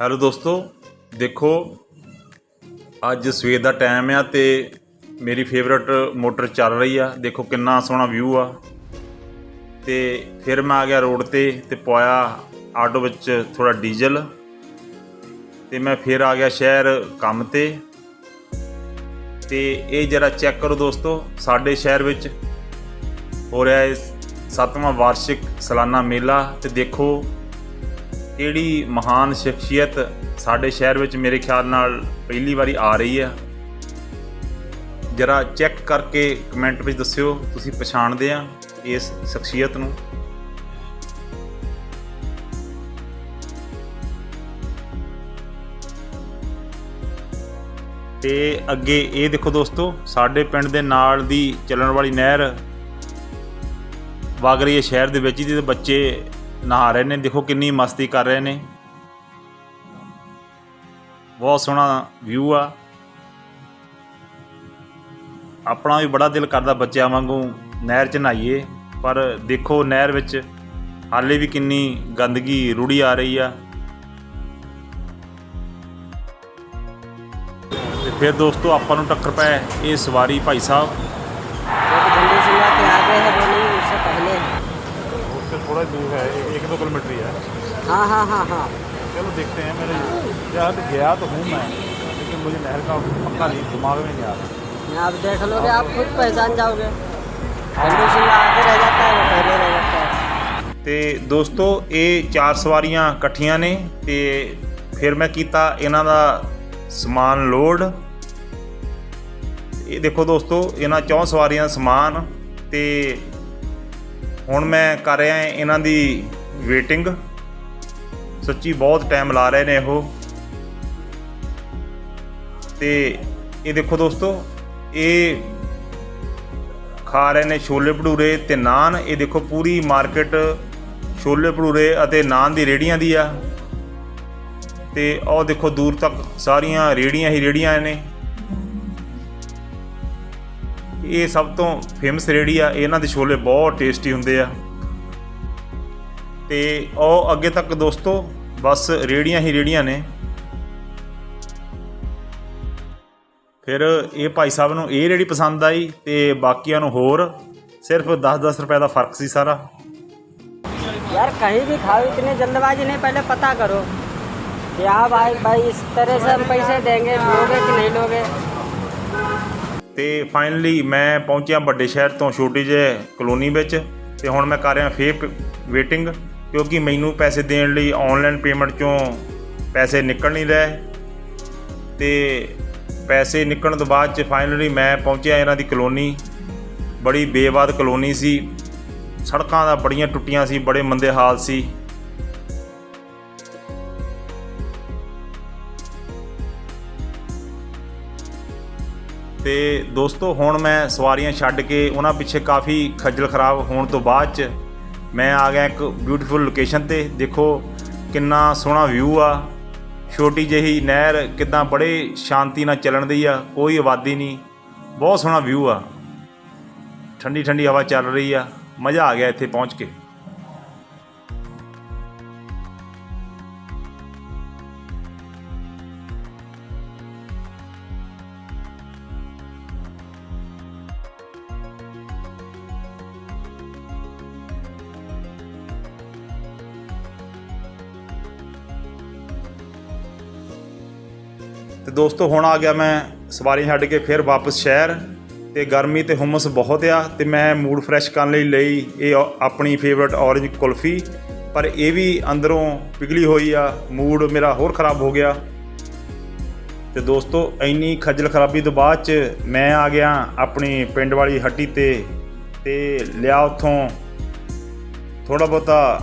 Hello ਦੋਸਤੋ, ਦੇਖੋ, ਅੱਜ ਸਵੇਰ ਦਾ ਟਾਈਮ ਆ ਤੇ ਮੇਰੀ ਫੇਵਰਟ ਮੋਟਰ ਚੱਲ ਰਹੀ ਆ। ਦੇਖੋ ਕਿੰਨਾ ਸੋਹਣਾ ਵਿਊ ਆ। ਤੇ ਫਿਰ ਮੈਂ ਆ ਗਿਆ ਰੋਡ ਤੇ ਤੇ ਪਾਇਆ ਆਟੋ ਵਿੱਚ ਥੋੜਾ ਡੀਜ਼ਲ ਤੇ ਮੈਂ ਫਿਰ ਆ ਗਿਆ ਸ਼ਹਿਰ ਕੰਮ ਤੇ। ਤੇ ਇਹ ਜਰਾ ਚੈੱਕ ਕਰੋ ਦੋਸਤੋ, ਸਾਡੇ ਸ਼ਹਿਰ ਵਿੱਚ ਹੋ ਰਿਹਾ ਹੈ ਸੱਤਵਾਂ ਵਾਰਸ਼ਿਕ ਸਾਲਾਨਾ ਮੇਲਾ। ਤੇ ਦੇਖੋ ਕਿਹੜੀ ਮਹਾਨ ਸ਼ਖਸੀਅਤ ਸਾਡੇ ਸ਼ਹਿਰ ਵਿੱਚ ਮੇਰੇ ਖਿਆਲ ਨਾਲ ਪਹਿਲੀ ਵਾਰੀ ਆ ਰਹੀ ਆ ਜਰਾ ਚੈੱਕ ਕਰਕੇ ਕਮੈਂਟ ਵਿੱਚ ਦੱਸਿਓ, ਤੁਸੀਂ ਪਛਾਣਦੇ ਆ ਇਸ ਸ਼ਖਸੀਅਤ ਨੂੰ। ਤੇ ਅੱਗੇ ਇਹ ਦੇਖੋ ਦੋਸਤੋ, ਸਾਡੇ ਪਿੰਡ ਦੇ ਨਾਲ ਦੀ ਚੱਲਣ ਵਾਲੀ ਨਹਿਰ ਵਗ ਰਹੀ ਹੈ ਸ਼ਹਿਰ ਦੇ ਵਿੱਚ ਜਿਹਦੇ ਬੱਚੇ ਨਹਾ ਰਹੇ ਨੇ, ਦੇਖੋ ਕਿੰਨੀ ਮਸਤੀ ਕਰ ਰਹੇ ਨੇ। ਬਹੁਤ ਸੋਹਣਾ ਵਿਊ ਆ। ਆਪਣਾ ਵੀ ਬੜਾ ਦਿਲ ਕਰਦਾ ਬੱਚਿਆਂ ਵਾਂਗੂ ਨਹਿਰ 'ਚ ਨਹਾਈਏ, ਪਰ ਦੇਖੋ ਨਹਿਰ ਵਿੱਚ ਹਾਲੇ ਵੀ ਕਿੰਨੀ ਗੰਦਗੀ ਰੁੜੀ ਆ ਰਹੀ ਆ। ਤੇ ਫਿਰ ਦੋਸਤੋ ਆਪਾਂ ਨੂੰ ਟੱਕਰ ਪਏ ਇਹ ਸਵਾਰੀ ਭਾਈ ਸਾਹਿਬ। थोड़ा दूर है एक दो किलोमीटर ही है हाँ हाँ हाँ हाँ चलो देखते हैं मेरे जहाँ गया तो हूँ मैं लेकिन मुझे नहर का पक्का नहीं दिमाग में नहीं आ रहा यहाँ आप देख लोगे आप खुद पहचान जाओगे झंडी सिंगा आगे रह जाता है वो पहले रह जाता है ਤੇ ਦੋਸਤੋ ਇਹ ਚਾਰ ਸਵਾਰੀਆਂ ਇਕੱਠੀਆਂ ਨੇ ਤੇ ਫਿਰ ਮੈਂ ਕੀਤਾ ਇਹਨਾਂ ਦਾ ਸਮਾਨ ਲੋਡ ਇਹ ਦੇਖੋ ਦੋਸਤੋ ਇਹਨਾਂ ਚੌਂ ਸਵਾਰੀਆਂ ਦਾ ਸਮਾਨ ਤੇ ਹੁਣ ਮੈਂ ਕਰ ਰਿਹਾ ਇਹਨਾਂ ਦੀ ਵੇਟਿੰਗ ਸੱਚੀ ਬਹੁਤ ਟਾਈਮ ਲਾ ਰਹੇ ਨੇ ਉਹ। ਤੇ ਇਹ ਦੇਖੋ ਦੋਸਤੋ, ਇਹ ਖਾ ਰਹੇ ਨੇ ਛੋਲੇ ਭਟੂਰੇ ਤੇ ਨਾਨ। ਇਹ ਦੇਖੋ ਪੂਰੀ ਮਾਰਕੀਟ ਛੋਲੇ ਭਟੂਰੇ ਅਤੇ ਨਾਨ ਦੀ ਰੇੜੀਆਂ ਦੀ ਆ। ਤੇ ਉਹ ਦੇਖੋ ਦੂਰ ਤੱਕ ਸਾਰੀਆਂ ਰੇੜੀਆਂ ਹੀ ਰੇੜੀਆਂ ਨੇ। ਇਹ ਸਭ ਤੋਂ ਫੇਮਸ ਰੇੜੀ ਆ ਇਹਨਾਂ ਦੇ ਛੋਲੇ ਬਹੁਤ ਟੇਸਟੀ ਹੁੰਦੇ ਆ ਤੇ ਉਹ ਅੱਗੇ ਤੱਕ ਦੋਸਤੋ ਬਸ ਰੇੜੀਆਂ ਹੀ ਰੇੜੀਆਂ ਨੇ ਫਿਰ ਇਹ ਭਾਈ ਸਾਹਿਬ ਨੂੰ ਇਹ ਰੇੜੀ ਪਸੰਦ ਆਈ ਤੇ ਬਾਕੀਆਂ ਨੂੰ ਹੋਰ ਸਿਰਫ 10-10 ਰੁਪਏ ਦਾ ਫਰਕ ਸੀ ਸਾਰਾ यार कहीं भी खाओ इतनी जल्दबाजी नहीं पहले पता करो कि हाँ भाई भाई इस तरह से हम पैसे देंगे लोगे कि नहीं लोगे ਤੇ ਫਾਈਨਲੀ ਮੈਂ ਪਹੁੰਚਿਆ ਵੱਡੇ ਸ਼ਹਿਰ ਤੋਂ ਛੋਟੀ ਜਿਹੇ ਕਲੋਨੀ ਵਿੱਚ ਤੇ ਹੁਣ ਮੈਂ ਕਰ ਰਿਹਾ ਫੇਰ ਵੇਟਿੰਗ ਕਿਉਂਕਿ ਮੈਨੂੰ ਪੈਸੇ ਦੇਣ ਲਈ ਆਨਲਾਈਨ ਪੇਮੈਂਟ ਚੋਂ ਪੈਸੇ ਨਿਕਲ ਨਹੀਂ ਰਹੇ ਤੇ ਪੈਸੇ ਨਿਕਲਣ ਤੋਂ ਬਾਅਦ ਚ ਫਾਈਨਲੀ ਮੈਂ ਪਹੁੰਚਿਆ ਇਹਨਾਂ ਦੀ ਕਲੋਨੀ। ਬੜੀ ਬੇਵਾਦ ਕਲੋਨੀ ਸੀ। ਸੜਕਾਂ ਦਾ ਬੜੀਆਂ ਟੁੱਟੀਆਂ ਸੀ, ਬੜੇ ਮੰਦੇ ਹਾਲ ਸੀ। ਤੇ ਦੋਸਤੋ, ਹੁਣ ਮੈਂ ਸਵਾਰੀਆਂ ਛੱਡ ਕੇ ਉਹਨਾਂ ਪਿੱਛੇ ਕਾਫੀ ਖੱਜਲ ਖਰਾਬ ਹੋਣ ਤੋਂ ਬਾਅਦ ਚ ਮੈਂ ਆ ਗਿਆ ਇੱਕ ਬਿਊਟੀਫੁਲ ਲੋਕੇਸ਼ਨ ਤੇ। ਦੇਖੋ, ਕਿੰਨਾ ਸੋਹਣਾ ਵਿਊ ਆ। ਛੋਟੀ ਜਿਹੀ ਨਹਿਰ ਕਿਦਾਂ ਬੜੇ ਸ਼ਾਂਤੀ ਨਾਲ ਚੱਲਣ ਦੀ ਆ, ਕੋਈ ਆਬਾਦੀ ਨਹੀਂ। ਬਹੁਤ ਸੋਹਣਾ ਵਿਊ ਆ। ਠੰਡੀ ਠੰਡੀ ਹਵਾ ਚੱਲ ਰਹੀ ਆ। ਮਜ਼ਾ ਆ ਗਿਆ ਇੱਥੇ ਪਹੁੰਚ ਕੇ। ਤੇ ਦੋਸਤੋ, ਹੁਣ ਆ ਗਿਆ ਮੈਂ ਸਵਾਰੀ ਛੱਡ ਕੇ ਫਿਰ ਵਾਪਸ ਸ਼ਹਿਰ ਤੇ ਗਰਮੀ ਤੇ ਹੁਮਸ ਬਹੁਤ ਆ ਤੇ ਮੈਂ ਮੂਡ ਫਰੈਸ਼ ਕਰਨ ਲਈ ਲਈ ਇਹ ਆ- ਆਪਣੀ ਫੇਵਰਟ ਔਰੇਂਜ ਕੁਲਫੀ। ਪਰ ਇਹ ਵੀ ਅੰਦਰੋਂ ਪਿਘਲੀ ਹੋਈ ਆ ਮੂਡ ਮੇਰਾ ਹੋਰ ਖਰਾਬ ਹੋ ਗਿਆ। ਤੇ ਦੋਸਤੋ, ਇੰਨੀ ਖੱਜਲ ਖਰਾਬੀ ਤੋਂ ਬਾਅਦ ਚ ਮੈਂ ਆ ਗਿਆ ਆਪਣੀ ਪਿੰਡ ਵਾਲੀ ਹੱਟੀ ਤੇ ਤੇ ਲਿਆ ਉੱਥੋਂ ਥੋੜਾ ਬਹੁਤਾ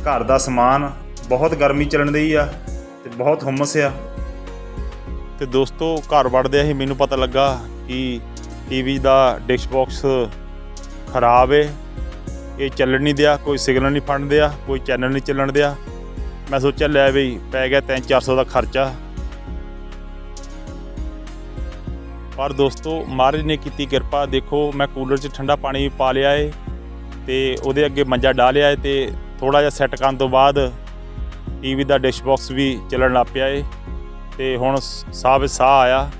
ਘਰ ਦਾ ਸਮਾਨ। ਬਹੁਤ ਗਰਮੀ ਚੱਲਣ ਦੀ ਆ ਤੇ ਬਹੁਤ ਹੁਮਸ ਆ। ਤੇ ਦੋਸਤੋ, ਘਰ ਵੜਦਿਆਂ ਹੀ ਮੈਨੂੰ ਪਤਾ ਲੱਗਾ ਕਿ ਟੀਵੀ ਦਾ ਡਿਸ਼ ਬਾਕਸ ਖਰਾਬ ਏ। ਇਹ ਚੱਲਣ ਨਹੀਂ ਦਿਆ, ਕੋਈ ਸਿਗਨਲ ਨਹੀਂ ਫੜਨ ਦਿਆ, ਕੋਈ ਚੈਨਲ ਨਹੀਂ ਚੱਲਣ ਦਿਆ। ਮੈਂ ਸੋਚਿਆ, ਲੈ ਬਈ, ਪੈ ਗਿਆ 3-400 ਦਾ ਖਰਚਾ। ਪਰ ਦੋਸਤੋ, ਮਹਾਰਾਜ ਨੇ ਕੀਤੀ ਕਿਰਪਾ। ਦੇਖੋ, ਮੈਂ ਕੂਲਰ 'ਚ ਠੰਡਾ ਪਾਣੀ ਵੀ ਪਾ ਲਿਆ ਏ ਤੇ ਉਹਦੇ ਅੱਗੇ ਮੰਜਾ ਡਾ ਲਿਆ ਏ ਤੇ ਥੋੜਾ ਜਿਹਾ ਸੈੱਟ ਕਰਨ ਤੋਂ ਬਾਅਦ ਟੀਵੀ ਦਾ ਡਿਸ਼ ਬਾਕਸ ਵੀ ਚੱਲਣ ਲੱਗ ਪਿਆ ਏ। ਤੇ ਹੁਣ ਸਾਹ ਵਿੱਚ ਸਾਹ ਆਇਆ।